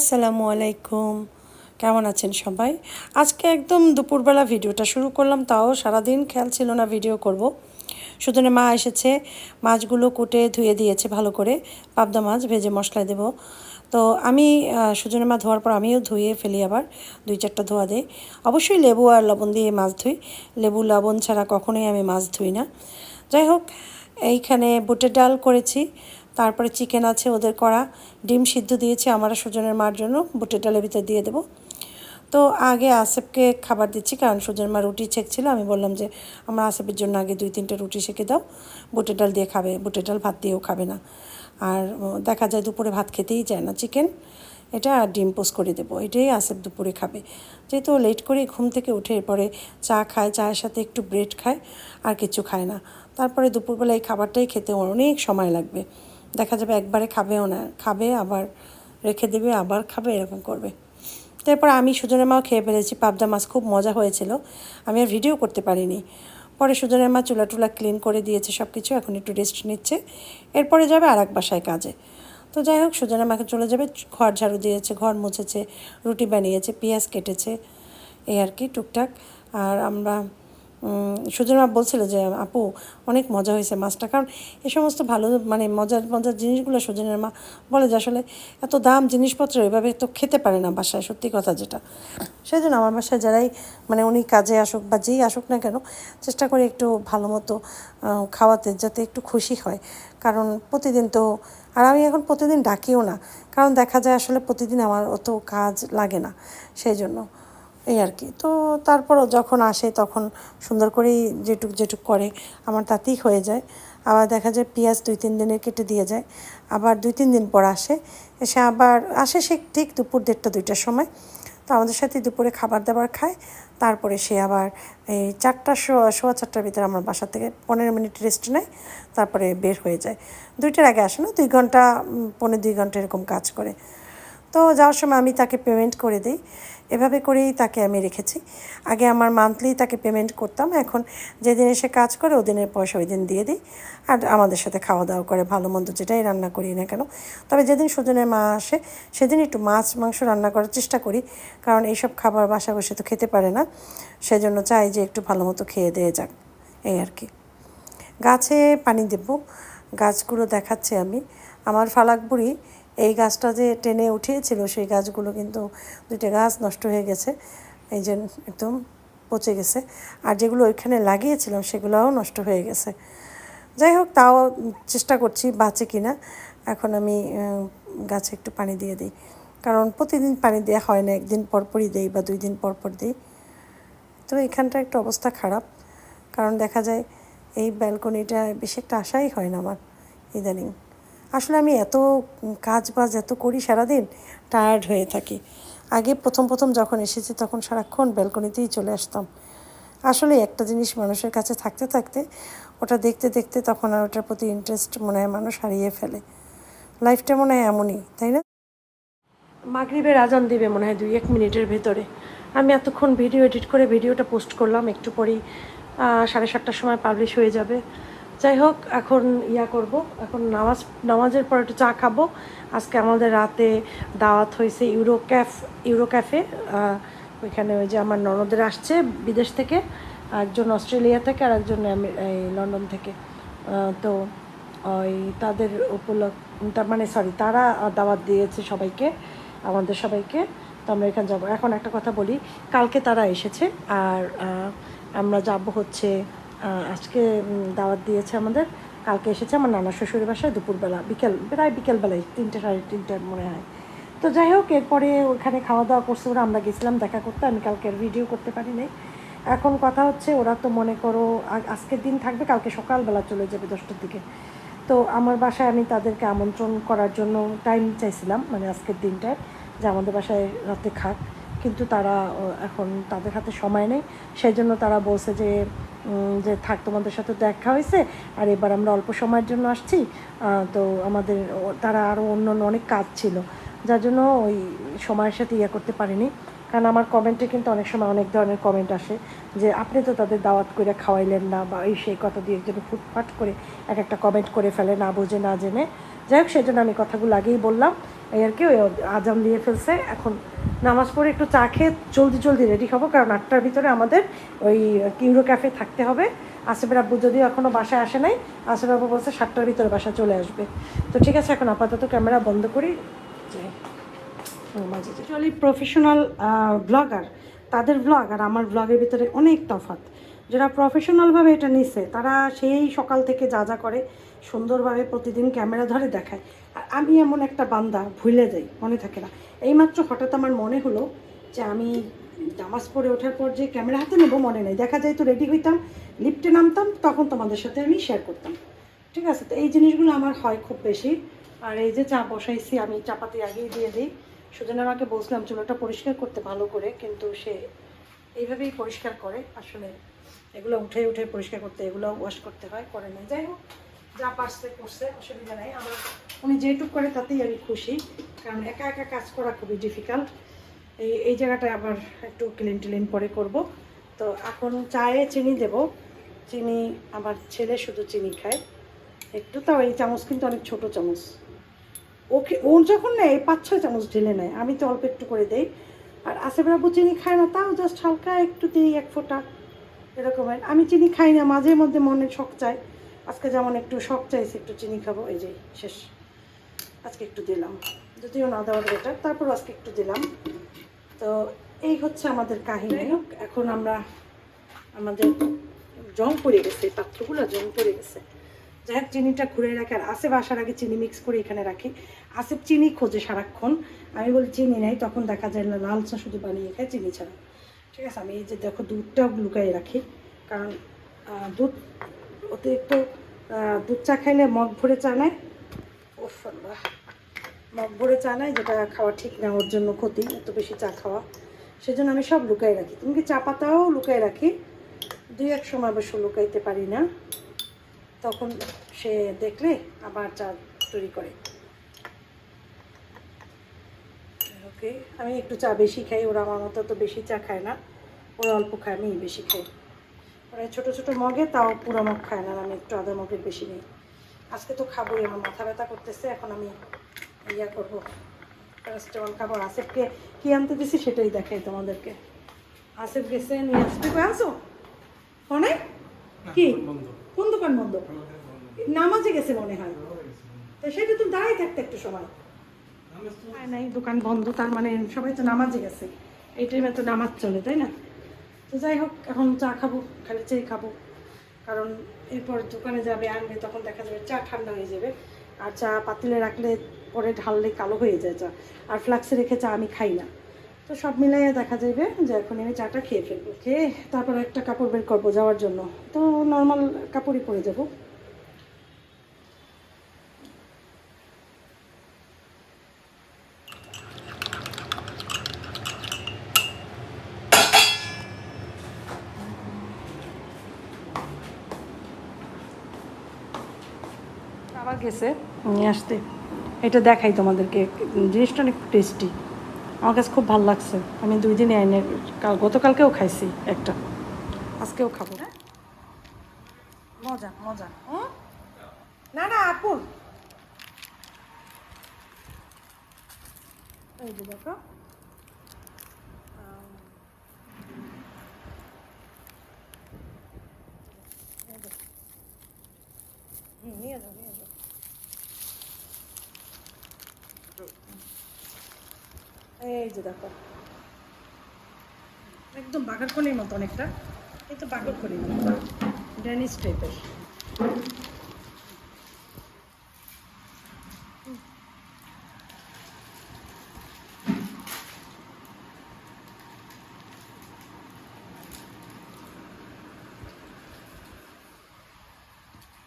আসসালামু আলাইকুম। কেমন আছেন সবাই? আজকে একদম দুপুরবেলা ভিডিওটা শুরু করলাম, তাও সারাদিন খেয়াল ছিল না ভিডিও করব। সুতরাং মা এসেছে, মাছগুলো কুটে ধুয়ে দিয়েছে ভালো করে। পাবদা মাছ ভেজে মশলা দেব। তো আমি সুজনের মা ধোয়ার পর আমিও ধুয়ে ফেলি আবার, দুই চারটা ধোয়া দিই। অবশ্যই লেবু আর লবণ দিয়ে মাছ ধুই। লেবু, লবণ ছাড়া কখনোই আমি মাছ ধুই না। যাই হোক, এইখানে বুটের ডাল করেছি। তারপরে চিকেন আছে ওদের করা ডিম সিদ্ধ দিয়েছি আমার সুজনের মার জন্য, বুটের ডালের ভিতরে দিয়ে দেবো। তো আগে আসেফকে খাবার দিচ্ছি, কারণ সুজনের মা রুটি ছেঁকছিল, আমি বললাম যে আমার আসেফের জন্য আগে দুই তিনটে রুটি সেঁকে দাও, বুটের ডাল দিয়ে খাবে, বুটের ডাল ভাত দিয়েও খাবে না। আর দেখা যায় দুপুরে ভাত খেতেই চায় না চিকেন, এটা ডিম পোস্ট করে দেবো, এটাই আসেফ দুপুরে খাবে। যেহেতু লেট করে ঘুম থেকে উঠে, এরপরে চা খায়, চায়ের সাথে একটু ব্রেড খায়, আর কিছু খায় না। তারপরে দুপুরবেলা এই খাবারটাই খেতে অনেক সময় লাগবে। দেখা যাবে একবারে খাবেও না। খাবে, আবার রেখে দেবে, আবার খাবে, এরকম করবে। তারপর আমি সুজনের মাও খেয়ে ফেলেছি। পাবদা মাছ খুব মজা হয়েছিল। আমি আর ভিডিও করতে পারিনি। পরে সুজনের মা চুলা টুলা ক্লিন করে দিয়েছে সব কিছু এখন একটু রেস্ট নিচ্ছে। এরপরে যাবে আর এক বাসায় কাজে। তো যাই হোক সুজনের মাকে চলে যাবে, ঘর ঝাড়ু দিয়েছে, ঘর মুছেছে, রুটি বানিয়েছে, পেঁয়াজ কেটেছে, এই আর কি, টুকটাক। আর আমরা সুজন বলছিল যে, আপু, অনেক মজা হয়েছে মাছটা। কারণ এ সমস্ত ভালো মানে মজার মজার জিনিসগুলো সুজনের মা বলে যে, আসলে এত দাম জিনিসপত্র এভাবে তো খেতে পারে না বাসায়, সত্যি কথা যেটা। সেই জন্য আমার বাসায় যারাই মানে উনি কাজে আসুক বা যেই আসুক না কেন, চেষ্টা করি একটু ভালো মতো খাওয়াতে যাতে একটু খুশি হয়। কারণ প্রতিদিন তো, আর আমি এখন প্রতিদিন ডাকিও না। কারণ দেখা যায় আসলে প্রতিদিন আমার অত কাজ লাগে না, সেই জন্য। এই আর কি। তো তারপরও যখন আসে তখন সুন্দর করেই যেটুক যেটুক করে, আমার তাতেই হয়ে যায়। আবার দেখা যায় পেঁয়াজ দুই তিন দিনের কেটে দিয়ে যায়। আবার দুই তিন দিন পর আসে। এসে আবার আসে সে ঠিক দুপুর দেড়টা দুইটার সময়। তো আমাদের সাথে দুপুরে খাবার দাবার খায়। তারপরে সে আবার এই চারটা সোয়া চারটার ভিতরে আমার বাসা থেকে পনেরো মিনিট রেস্ট নেয়। তারপরে বের হয়ে যায়। দুইটার আগে আসে না, দুই ঘণ্টা পনেরো দুই ঘণ্টা এরকম কাজ করে। তো যাওয়ার সময় আমি তাকে পেমেন্ট করে দিই। এভাবে করেই তাকে আমি রেখেছি। আগে আমার মান্থলি তাকে পেমেন্ট করতাম, এখন যেদিন এসে কাজ করে ওদিনের পয়সা ওই দিন দিয়ে দিই। আর আমাদের সাথে খাওয়া দাওয়া করে, ভালো মন্দ যেটাই রান্না করি না কেন। তবে যেদিন সুজনের মা আসে, সেদিন একটু মাছ, মাংস রান্না করার চেষ্টা করি। কারণ এইসব খাবার বাসা বসে তো খেতে পারে না। সেজন্য চাই যে একটু ভালো মতো খেয়ে দিয়ে যাক, এই আর কি। গাছে পানি দেব, গাছগুলো দেখাচ্ছি আমি। আমার ফালাক বুড়ি এই গাছটা যে টেনে উঠিয়েছিল, সেই গাছগুলো কিন্তু দুইটা গাছ নষ্ট হয়ে গেছে, এই যে একদম পচে গেছে। আর যেগুলো ওইখানে লাগিয়েছিলাম, সেগুলোও নষ্ট হয়ে গেছে। যাই হোক, তাও চেষ্টা করছি, বাঁচে কিনা এখন আমি গাছে একটু পানি দিয়ে দিই। কারণ প্রতিদিন পানি দেওয়া হয় না, একদিন পরপরই দিই বা দুই দিন পরপর দিই। তো এখানটা একটু অবস্থা খারাপ। কারণ দেখা যায়, এই ব্যালকনিটা বেশি একটা আশাই হয় না আমার, ইদানিং। আসলে আমি এত কাজ বাজ এত করি সারাদিন টায়ার্ড হয়ে থাকি। আগে প্রথম প্রথম যখন এসেছি তখন সারাক্ষণ ব্যালকনিতেই চলে আসতাম। আসলে একটা জিনিস মানুষের কাছে থাকতে থাকতে, ওটা দেখতে দেখতে তখন আর ওটার প্রতি ইন্টারেস্ট মনে হয় মানুষ হারিয়ে ফেলে। লাইফটা মনে হয় এমনই, তাই না? মাগরীবের আজান দিবে মনে হয় দুই এক মিনিটের ভেতরে। আমি এতক্ষণ ভিডিও এডিট করে ভিডিওটা পোস্ট করলাম, একটু পরেই সাড়ে সাতটার সময় পাবলিশ হয়ে যাবে। যাই হোক এখন ইয়া করব। এখন নামাজ, নামাজের পর একটু চা খাব। আজকে আমাদের রাতে দাওয়াত হয়েছে ইউরো ক্যাফ, ইউরো ক্যাফে। ওইখানে ওই যে আমার ননদের আসছে বিদেশ থেকে, একজন অস্ট্রেলিয়া থেকে আর একজন এই লন্ডন থেকে। তো ওই তাদের উপলক্ষ তার মানে সরি তারা দাওয়াত দিয়েছে সবাইকে, আমাদের সবাইকে। তো আমরা এখানে যাব। এখন একটা কথা বলি, কালকে তারা এসেছে আর আমরা যাব হচ্ছে আজকে দাওয়াত দিয়েছে আমাদের। কালকে এসেছে আমার নানা শ্বশুরের বাসায় দুপুরবেলা, বিকেল, প্রায় বিকেলবেলায়, তিনটে সাড়ে তিনটে মনে হয়। তো যাই হোক, এরপরে ওখানে খাওয়া দাওয়া করছে ওরা, আমরা গেছিলাম দেখা করতে, আমি কালকে ভিডিও করতে পারি নাই। এখন কথা হচ্ছে, ওরা তো মনে করো আজকের দিন থাকবে, কালকে সকালবেলা চলে যাবে দশটার দিকে। তো আমার বাসায় আমি তাদেরকে আমন্ত্রণ করার জন্য টাইম চাইছিলাম মানে আজকের দিনটায়, যে আমাদের বাসায় রাতে খাক। কিন্তু তারা এখন তাদের হাতে সময় নেই। সেই জন্য তারা বলছে যে যে থাক, তোমাদের সাথে দেখা হয়েছে, আর এবার আমরা অল্প সময়ের জন্য আসছি। তো আমাদের তারা আরও অন্য অনেক কাজ ছিল। যার জন্য ওই সময়ের সাথে ইয়ে করতে পারিনি। কারণ আমার কমেন্টে কিন্তু অনেক সময় অনেক ধরনের কমেন্ট আসে যে, আপনি তো তাদের দাওয়াত করে খাওয়াইলেন না বা এই সেই কথা দিয়ে একজন ফুটফাট করে এক একটা কমেন্ট করে ফেলে না বুঝে, না জেনে। যাই হোক, সেজন্য আমি কথাগুলো আগেই বললাম। এই আর কি, ওই আজান দিয়ে ফেলছে। এখন নামাজ পড়ে একটু চা খেয়ে জলদি জলদি রেডি হব, কারণ আটটার ভিতরে আমাদের ওই ইউরো ক্যাফে থাকতে হবে। আসিফের আব্বু যদিও এখনও বাসায় আসে নাই আসিফ আব্বু বলছে সাতটার ভিতরে বাসা চলে আসবে। তো ঠিক আছে, এখন আপাতত ক্যামেরা বন্ধ করি। অ্যাকচুয়ালি প্রফেশনাল ব্লগার তাদের ব্লগ আর আমার ব্লগের ভিতরে অনেক তফাৎ। যারা প্রফেশনালভাবে এটা নিছে, তারা সেই সকাল থেকে যা যা করে সুন্দরভাবে প্রতিদিন ক্যামেরা ধরে দেখায়। আর আমি এমন একটা বান্দা, ভুলে যাই, মনে থাকে না। এইমাত্র হঠাৎ আমার মনে হলো যে আমি নামাজ পরে ওঠার পর যে ক্যামেরা হাতে নেব মনে নেই। দেখা যায় তো রেডি হইতাম লিফটে নামতাম, তখন তোমাদের সাথে আমি শেয়ার করতাম। ঠিক আছে? তো এই জিনিসগুলো আমার হয় খুব বেশি। আর এই যে চা বসাইছি, আমি চাপাতি আগেই দিয়ে দিই। সুজন আমাকে বলছিলাম চুলোটা পরিষ্কার করতে ভালো করে, কিন্তু সে এইভাবেই পরিষ্কার করে। আসলে এগুলো উঠে উঠে পরিষ্কার করতে, এগুলো ওয়াশ করতে হয়, করে না। যাই হোক, যা পারছে, করছে, অসুবিধা নেই। আমার, উনি যেটুক করে তাতেই আমি খুশি, কারণ একা একা কাজ করা খুবই ডিফিকাল্ট এই এই জায়গাটায় আবার একটু ক্লিন টিলিন পরে করব। তো এখন চায়ে চিনি দেব। চিনি, আমার ছেলে শুধু চিনি খায়। একটু তাও এই চামচ কিন্তু অনেক ছোট চামচ। ওকে ও যখন নেয়, পাঁচ ছয় চামচ ঢেলে নেয়। আমি তো অল্প একটু করে দেই। আর বাবু চিনি খায় না, তাও জাস্ট হালকা একটু দিই এক ফোঁটা। এরকমের। আমি চিনি খাই না, মাঝে মধ্যে মনে শখ চায়। আজকে যেমন একটু শখ চাইছে, একটু চিনি খাব, এই যে, শেষ। আজকে একটু দিলাম। যদিও না দেওয়ার বেটার তারপর আজকে একটু দিলাম। তো এই হচ্ছে আমাদের কাহিনী। এখন আমরা আমাদের জং পড়ে গেছে পাত্রগুলো জং পড়ে গেছে। যাই চিনিটা ঘুরে রাখে আর আসেফ আসার আগে চিনি মিক্স করে এখানে রাখি। আসেফ চিনি খোঁজে সারাক্ষণ। আমি বলি, চিনি নাই। তখন দেখা যায় না লাল চা শুধু বানিয়ে খায় চিনি ছাড়া। ঠিক আছে, আমি এই যে দেখো দুধটাও লুকাই রাখি। কারণ দুধ অতিরিক্ত দুধ চা খাইলে মগ ভরে চা নেয়। আল্লাহ, মগ ভরে চা নেয়, যেটা খাওয়া ঠিক না, ওর জন্য ক্ষতি, এত বেশি চা খাওয়া। সেজন্য আমি সব লুকাই রাখি। তুমি কি চা পাতাও লুকাই রাখি? দুই এক সময় অবশ্য লুকাইতে পারি না। তখন সে দেখলে আবার চা তৈরি করে। ওকে আমি একটু চা বেশি খাই ওরা আমার মতো তো বেশি চা খায় না ওরা অল্প খায় আমি বেশি খাই। ওরা ছোটো ছোটো মগে তাও পুরো মগ খায় না আমি একটু আধা মগের বেশি নিই। আজকে তো খাবোই আমার মাথা ব্যথা করতেছে এখন আমি ইয়া করব। প্যারাসিটামল খাব আসেফকে কী আনতে দিছি সেটাই দেখাই তোমাদেরকে। আসেফ গেছে নিয়ে আসবে আনছো? ফোনে? কি? দোকান বন্ধ নামাজে গেছে মনে হয়। তো সেটা তো দাঁড়াই থাকতে একটু সময়। নাই, দোকান বন্ধ, তার মানে সবাই তো নামাজে গেছে। এই টাইমে তো নামাজ চলে, তাই না? তো যাই হোক, এখন চা খাব, খালি চাই খাব। কারণ এরপর দোকানে যাবে, আনবে, তখন দেখা যাবে চা ঠান্ডা হয়ে যাবে। আর চা পাতিলে রাখলে পরে ঢাললে কালো হয়ে যায় চা। আর ফ্লাক্সে রেখে চা আমি খাই না। তো সব মিলাইয়া দেখা যাবে যে এখন আমি চাটা খেয়ে ফেলব। খেয়ে তারপর একটা কাপড় বের করব যাওয়ার জন্য। তো নর্মাল কাপড়ই পরে যাব। আবার গেছে? নিয়ে আসতে। এটা দেখাই তোমাদেরকে। জিনিসটা অনেক টেস্টি আমার কাছে খুব ভালো লাগছে। আমি দুই দিনে এনে কাল, গতকালকেও খাইছি একটা। আজকেও খাব। হ্যাঁ? মজা মজা। না না আপুর এই যে দেখো। নিয়ে যাও নিয়ে যাও এই যে দেখো। একদম বাঘারকনির মতো অনেকটা। এই তো বাঘারকনির মতো। ড্যানিশ টাইপের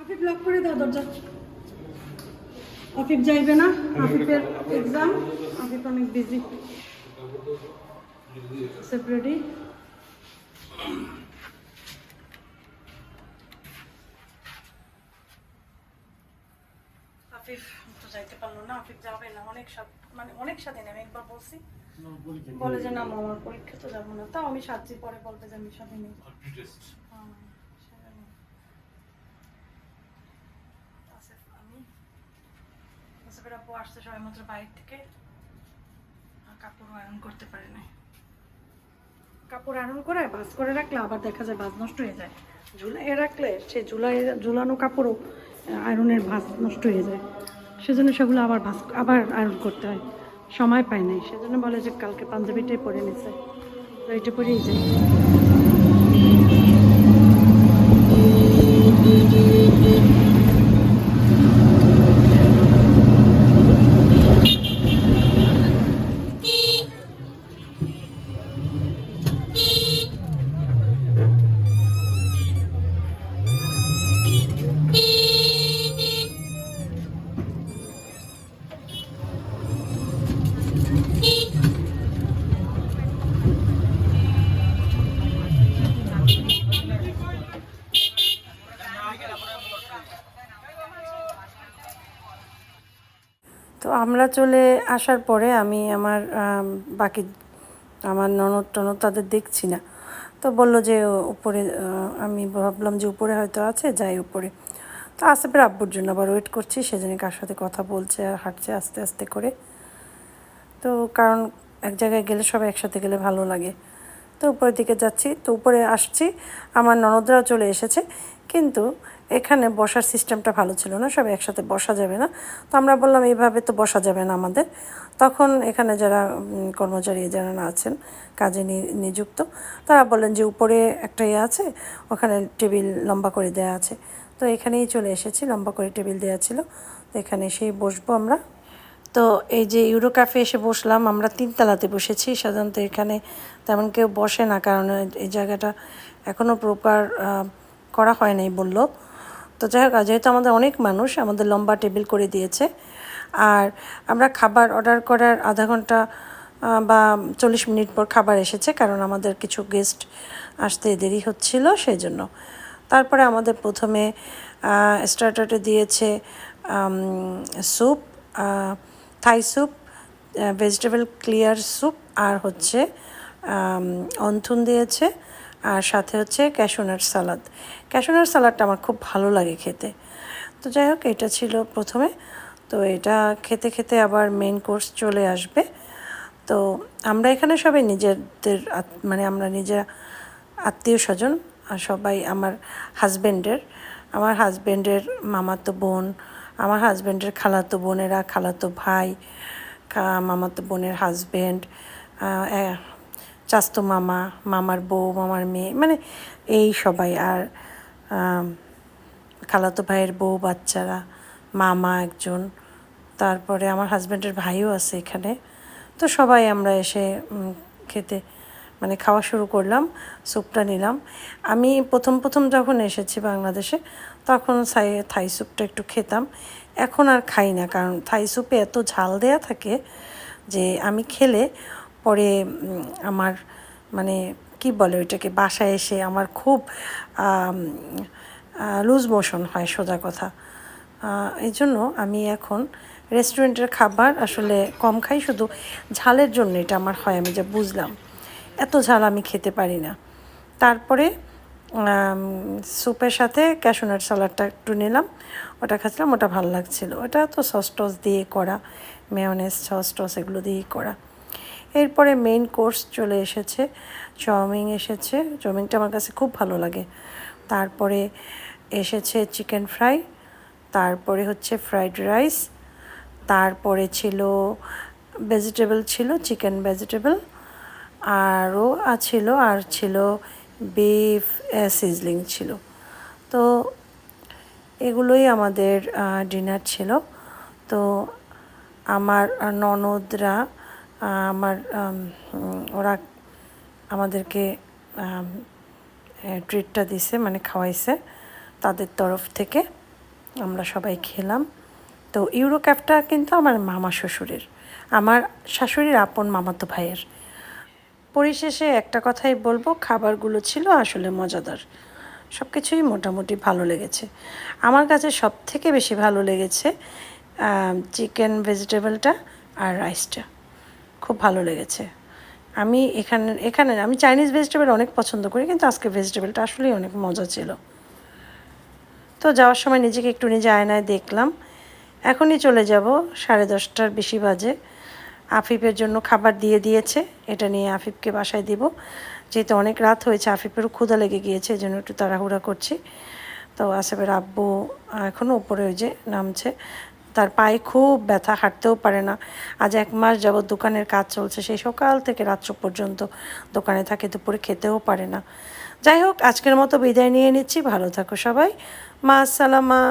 আফিফ লক করে দাও দরজা। আফিফ যাইবে না? আফিফের এক্সাম আফিফ অনেক বিজি সেপারেটি আফিফ তো যাইতে পারল না আফিফ যাবে না। অনেক সাত মানে অনেক স্বাধীন আমি একবার বলছি। বলে যে না আমার পরীক্ষা তো যাব না। তাও আমি সাত দিন পরে বলবে যে আমি স্বাধীন হ্যাঁ, সেজন্য। আসিফ, আমি আসবের আপু আসতে সবাই মাত্র বাইরে থেকে। কাপড় আয়রন করতে পারে নাই। কাপড় আয়রন করে বাস করে রাখলে আবার দেখা যায় বাস নষ্ট হয়ে যায়। ঝুলাই রাখলে সে ঝুলাই ঝুলানো কাপড়ও আয়রনের ভাঁজ নষ্ট হয়ে যায়। সেজন্য সেগুলো আবার ভাঁজ আবার আয়রন করতে হয়। সময় পায় নাই। সেজন্য বলে যে কালকে পাঞ্জাবিটাই পরে নিছে। তো এটা পরেই যাই আমরা চলে আসার পরে আমি আমার বাকি আমার ননদ টনদ তাদের দেখছি না। তো বলল যে উপরে আমি ভাবলাম যে উপরে হয়তো আছে, যাই উপরে। তো আসিফের আব্বুর জন্য আবার ওয়েট করছি সেজন্য কার সাথে কথা বলছে আর হাঁটছে আস্তে আস্তে করে। তো কারণ এক জায়গায় গেলে সবাই একসাথে গেলে ভালো লাগে। তো উপরের দিকে যাচ্ছি, তো উপরে আসছি, আমার ননদরাও চলে এসেছে। কিন্তু এখানে বসার সিস্টেমটা ভালো ছিল না সব একসাথে বসা যাবে না। তো আমরা বললাম, এইভাবে তো বসা যাবে না আমাদের। তখন এখানে যারা কর্মচারী যারা না আছেন, কাজে নিযুক্ত, তারা বললেন যে উপরে একটা ইয়ে আছে, ওখানে টেবিল লম্বা করে দেওয়া আছে। তো এখানেই চলে এসেছি, লম্বা করে টেবিল দেওয়া ছিল। তো এখানে এসেই বসবো আমরা। তো এই যে ইউরো ক্যাফে এসে বসলাম, আমরা তিনতলাতে বসেছি। সাধারণত এখানে তেমন কেউ বসে না, কারণ এই জায়গাটা এখনও প্রপার করা হয় নাই বলল। তো যাই হোক যেহেতু আমাদের অনেক মানুষ, আমাদের লম্বা টেবিল করে দিয়েছে, আর আমরা খাবার অর্ডার করার আধা ঘণ্টা বা চল্লিশ মিনিট পর খাবার এসেছে, কারণ আমাদের কিছু গেস্ট আসতে দেরি হচ্ছিল সেই জন্য তারপরে আমাদের প্রথমে স্টার্টারে দিয়েছে soup Thai soup vegetable clear soup আর হচ্ছে অন্থুন দিয়েছে। আর সাথে হচ্ছে ক্যাশোনাট সালাদ ক্যাশোনাট সালাদটা আমার খুব ভালো লাগে খেতে। তো যাই হোক, এটা ছিল প্রথমে। তো এটা খেতে খেতে আবার মেন কোর্স চলে আসবে। তো আমরা এখানে সবাই নিজেদের মানে আমরা নিজেরা আত্মীয় স্বজন আর সবাই আমার হাজব্যান্ডের আমার হাজব্যান্ডের মামাতো বোন, আমার হাজব্যান্ডের খালাতো বোনেরা, খালাতো ভাই মামাতো বোনের হাজব্যান্ড চাস্তো মামা, মামার বউ, মামার মেয়ে মানে এই সবাই। আর খালাতো ভাইয়ের বউ, বাচ্চারা, মামা একজন। তারপরে আমার হাজব্যান্ডের ভাইও আছে এখানে। তো সবাই আমরা এসে খেতে মানে খাওয়া শুরু করলাম, স্যুপটা নিলাম। আমি প্রথম প্রথম যখন এসেছি বাংলাদেশে, তখন সাই, থাই স্যুপটা একটু খেতাম। এখন আর খাই না, কারণ থাই স্যুপে এত ঝাল দেয়া থাকে যে আমি খেলে পরে আমার মানে কি বলে ওইটাকে, বাসায় এসে আমার খুব লুজ মোশন হয় সোজা কথা। এই জন্য আমি এখন রেস্টুরেন্টের খাবার আসলে কম খাই, শুধু ঝালের জন্য এটা আমার হয়, আমি যা বুঝলাম। এত ঝাল আমি খেতে পারি না। তারপরে স্যুপের সাথে ক্যাশোনাট সালাডটা একটু নিলাম, ওটা খাচ্ছিলাম, ওটা ভালো লাগছিল। ওটা তো সস টস দিয়ে করা মেয়নেস সস টস এগুলো দিয়েই করা। এরপরে মেইন কোর্স চলে এসেছে চাউমিন এসেছে চাউমিনটা আমার কাছে খুব ভালো লাগে। তারপরে এসেছে চিকেন ফ্রাই তারপরে হচ্ছে ফ্রাইড রাইস তারপরে ছিল ভেজিটেবল ছিল চিকেন ভেজিটেবল আরও ছিল আর ছিল বিফ সিজলিং ছিল। তো এগুলোই আমাদের ডিনার ছিল। তো আমার ননদরা আমার ওরা আমাদেরকে ট্রিটটা দিছে মানে খাওয়াইছে। তাদের তরফ থেকে আমরা সবাই খেলাম। তো ইউরো ক্যাফটা কিন্তু আমার মামা শ্বশুরের। আমার শাশুড়ির আপন মামাতো ভাইয়ের। পরিশেষে একটা কথাই বলব, খাবারগুলো ছিল আসলে মজাদার। সব কিছুই মোটামুটি ভালো লেগেছে। আমার কাছে সব থেকে বেশি ভালো লেগেছে চিকেন, ভেজিটেবলটা আর রাইসটা। খুব ভালো লেগেছে। আমি এখানে এখানে আমি চাইনিজ ভেজিটেবল অনেক পছন্দ করি, কিন্তু আজকে ভেজিটেবলটা আসলেই অনেক মজা ছিল। তো যাওয়ার সময় নিজেকে একটু নিজে আয়নায় দেখলাম। এখনই চলে যাব, সাড়ে দশটার বেশি বাজে। আফিফের জন্য খাবার দিয়ে দিয়েছে, এটা নিয়ে আফিফকে বাসায় দিব। যেহেতু অনেক রাত হয়েছে, আফিফেরও ক্ষুধা লেগে গিয়েছে, এই জন্য একটু তাড়াহুড়া করছি। তো আসেফের আব্বু এখনও উপরে ওই যে নামছে। তার পায়ে খুব ব্যথা, হাঁটতেও পারে না। আজ এক মাস যাবৎ দোকানের কাজ চলছে, সেই সকাল থেকে রাত্র পর্যন্ত দোকানে থাকে, দুপুরে খেতেও পারে না। যাই হোক, আজকের মতো বিদায় নিয়ে নিচ্ছি। ভালো থাকো সবাই। মা, আসসালামা।